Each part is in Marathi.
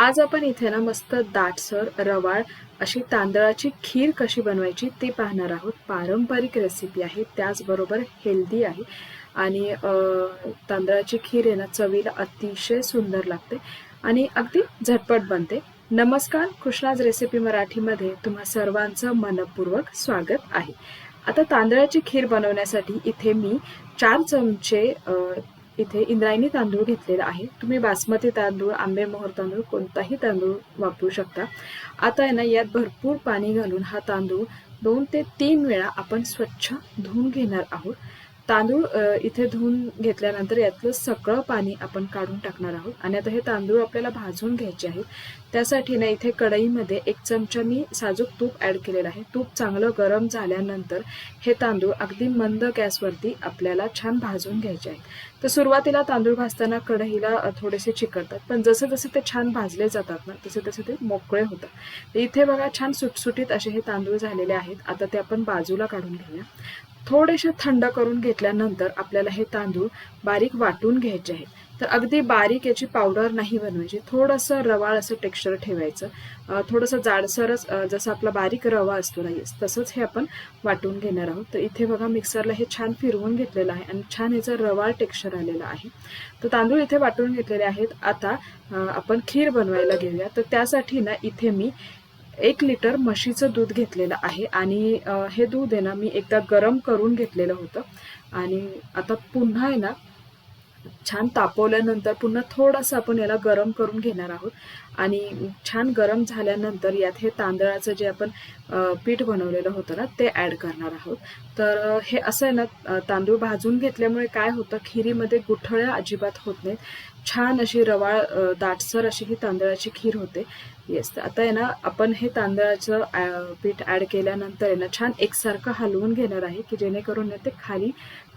आज आपण इथे ना मस्त दाटसर रवाळ अशी तांदळाची खीर कशी बनवायची ते पाहणार आहोत. पारंपरिक रेसिपी आहे त्याचबरोबर हेल्दी आहे. आणि तांदळाची खीर आहे ना चवीला अतिशय सुंदर लागते आणि अगदी झटपट बनते. नमस्कार कृष्णाज रेसिपी मराठीमध्ये तुम्हा सर्वांचं मनपूर्वक स्वागत आहे. आता तांदळाची खीर बनवण्यासाठी इथे मी चार चमचे इथे इंद्रायणी तांदूळ घेतलेला आहे. तुम्ही बासमती तांदूळ आंबेमोहर तांदूळ कोणताही तांदूळ वापरू शकता. आता आहे ना यात भरपूर पाणी घालून हा तांदूळ दोन ते तीन वेळा आपण स्वच्छ धुवून घेणार आहोत. तांदूळ इथे धुवून घेतल्यानंतर यातलं सगळं पाणी आपण काढून टाकणार आहोत. आणि आता हे तांदूळ आपल्याला भाजून घ्यायचे आहेत. त्यासाठी ना इथे कढईमध्ये एक चमचा मी साजूक तूप ॲड केलेलं आहे. तूप चांगलं गरम झाल्यानंतर हे तांदूळ अगदी मंद गॅसवरती आपल्याला छान भाजून घ्यायचे आहेत. तर सुरुवातीला तांदूळ भाजताना कढईला थोडेसे चिकटतात. पण जसे जसे ते छान भाजले जातात ना तसे तसे ते मोकळे होतात. इथे बघा छान सुटसुटीत असे हे तांदूळ झालेले आहेत. आता ते आपण बाजूला काढून घेऊया. थोडेसे थंड करून घेतल्यानंतर आपल्याला हे तांदूळ बारीक वाटून घ्यायचे आहेत. तर अगदी बारीक याची पावडर नाही बनवायची. थोडंसं रवाळ असं टेक्स्चर ठेवायचं. थोडंसं जाडसरच जसं आपला बारीक रवा असतो नाही तसंच हे आपण वाटून घेणार आहोत. तर इथे बघा मिक्सरला हे छान फिरवून घेतलेलं आहे आणि छान याचं रवाळ टेक्स्चर आलेलं आहे. तर तांदूळ इथे वाटून घेतलेले आहेत. आता आपण खीर बनवायला घेऊया. तर त्यासाठी ना इथे मी एक लिटर म्हशीचं दूध घेतलेलं आहे आणि हे दूध आहे ना मी एकदा गरम करून घेतलेलं होतं. आणि आता पुन्हा आहे ना छान तापवल्यानंतर पुन्हा थोडंसं आपण याला गरम करून घेणार आहोत. आणि छान गरम झाल्यानंतर यात हे तांदळाचं जे आपण पीठ बनवलेलं होतं ना ते ॲड करणार आहोत. तर हे असं आहे ना तांदूळ भाजून घेतल्यामुळे काय होतं खिरीमध्ये गुठळ्या अजिबात होत नाहीत. छान अशी रवाळ दाटसर अशी ही तांदळाची खीर होते. येस तर आता आहे ना आपण हे तांदळाचं पीठ ॲड केल्यानंतर आहे ना छान एकसारखं हलवून घेणार आहे की जेणेकरून ते खाली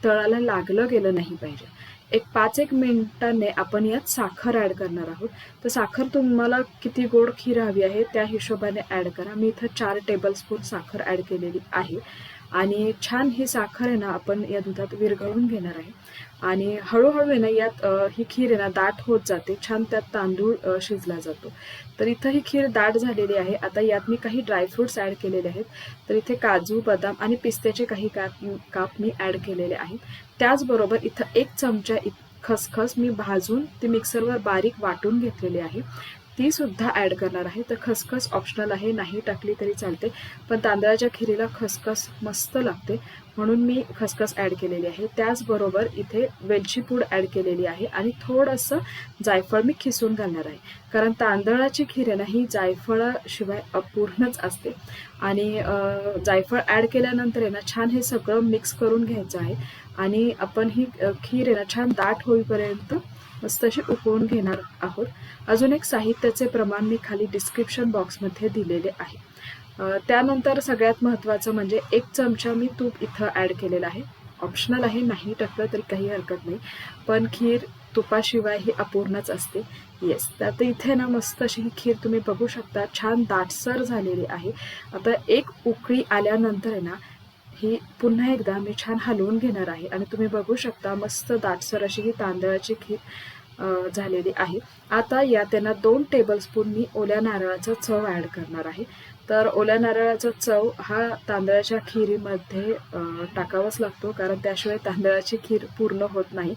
तळाला लागलं गेलं नाही पाहिजे. एक पाच एक मिनिटाने आपण यात साखर ॲड करणार आहोत. तर साखर तुम्हाला किती गोड खीर हवी आहे त्या हिशोबाने ॲड करा. मी इथं चार टेबलस्पून साखर ॲड केलेली आहे. आणि छान ही साखर आहे ना आपण या दुधात विरघळून घेणार आहे. आणि हळूहळू आहे ना यात ही खीर आहे ना दाट होत जाते. छान त्यात तांदूळ शिजला जातो. तर इथं ही खीर दाट झालेली आहे. आता यात मी काही ड्रायफ्रुट्स ॲड केलेले आहेत. तर इथे काजू बदाम आणि पिस्त्याचे काही काप काप मी ॲड केलेले आहेत. त्याचबरोबर इथं एक चमचा खसखस मी भाजून ती मिक्सरवर बारीक वाटून घेतलेली आहे. ती सुद्धा ॲड करणार आहे. तर खसखस ऑप्शनल आहे. नाही टाकली तरी चालते. पण तांदळाच्या खिरीला खसखस मस्त लागते. म्हणून मी खसखस ॲड केलेली आहे. त्याचबरोबर इथे वेलची पूड ॲड केलेली आहे. आणि थोडंसं जायफळ मी खिसून घालणार आहे. कारण तांदळाची खीर आहे ना ही जायफळाशिवाय अपूर्णच असते. आणि जायफळ ॲड केल्यानंतर आहे ना छान हे सगळं मिक्स करून घ्यायचं आहे. आणि आपण ही खीर आहे ना छान दाट होईपर्यंत मस्त उकळून घेणार आहोत. अजून एक साहित्याचे प्रमाण मी खाली डिस्क्रिप्शन बॉक्समध्ये दिलेले आहे. त्यानंतर सगळ्यात महत्त्वाचं म्हणजे एक चमचा मी तूप इथं ॲड केलेला आहे. ऑप्शनल आहे नाही टाकलं तरी काही हरकत नाही. पण खीर तुपाशिवाय ही अपूर्णच असते. येस तर आता इथे ना मस्त अशी ही खीर तुम्ही बघू शकता. छान दाटसर झालेली आहे. आता एक उकळी आल्यानंतर आहे ना ही पुन्हा एकदा मी छान हलवून घेणार आहे. आणि तुम्ही बघू शकता मस्त दाटसर अशी ही तांदळाची खीर झालेली आहे. आता या त्यांना दोन टेबलस्पून मी ओल्या नारळाचा चव ॲड करणार आहे. तर ओल्या नारळाचा चव हा तांदळाच्या खिरीमध्ये टाकावाच लागतो. कारण त्याशिवाय तांदळाची खीर पूर्ण होत नाही.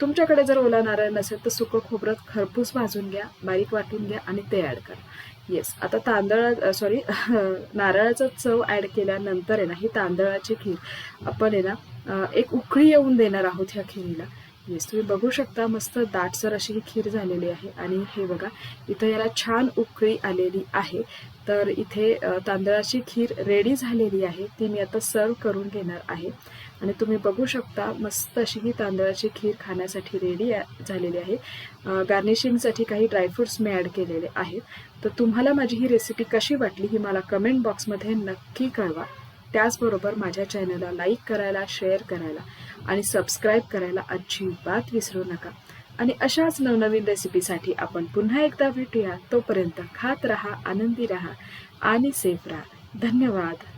तुमच्याकडे जर ओला नारळ नसेल तर सुकं खोबरं खरपूस भाजून घ्या बारीक वाटून घ्या आणि ते ॲड करा. येस आता तांदळा सॉरी नारळाचा चव ॲड केल्यानंतर आहे ना ही तांदळाची खीर आपण आहे ना एक उकळी येऊन देणार आहोत ह्या खिरीला. येस तुम्ही बघू शकता मस्त दाटसर अशी ही खीर झालेली आहे. आणि हे बघा इथं याला छान उकळी आलेली आहे. तर इथे तांदळाची खीर रेडी झालेली आहे. ती मी आता सर्व करून घेणार आहे. आणि तुम्ही बघू शकता मस्त अशी ही तांदळाची खीर खाण्यासाठी रेडी झालेली आहे. गार्निशिंगसाठी काही ड्रायफ्रुट्स मी ॲड केलेले आहेत. तर तुम्हाला माझी ही रेसिपी कशी वाटली ही मला कमेंट बॉक्समध्ये नक्की कळवा. त्याचबरोबर माझ्या चॅनलला लाईक करायला शेअर करायला आणि सबस्क्राईब करायला अजिबात विसरू नका. आणि अशाच नवनवीन रेसिपीसाठी आपण पुन्हा एकदा भेटूया. तोपर्यंत खात रहा आनंदी रहा आणि सेफ राहा. धन्यवाद.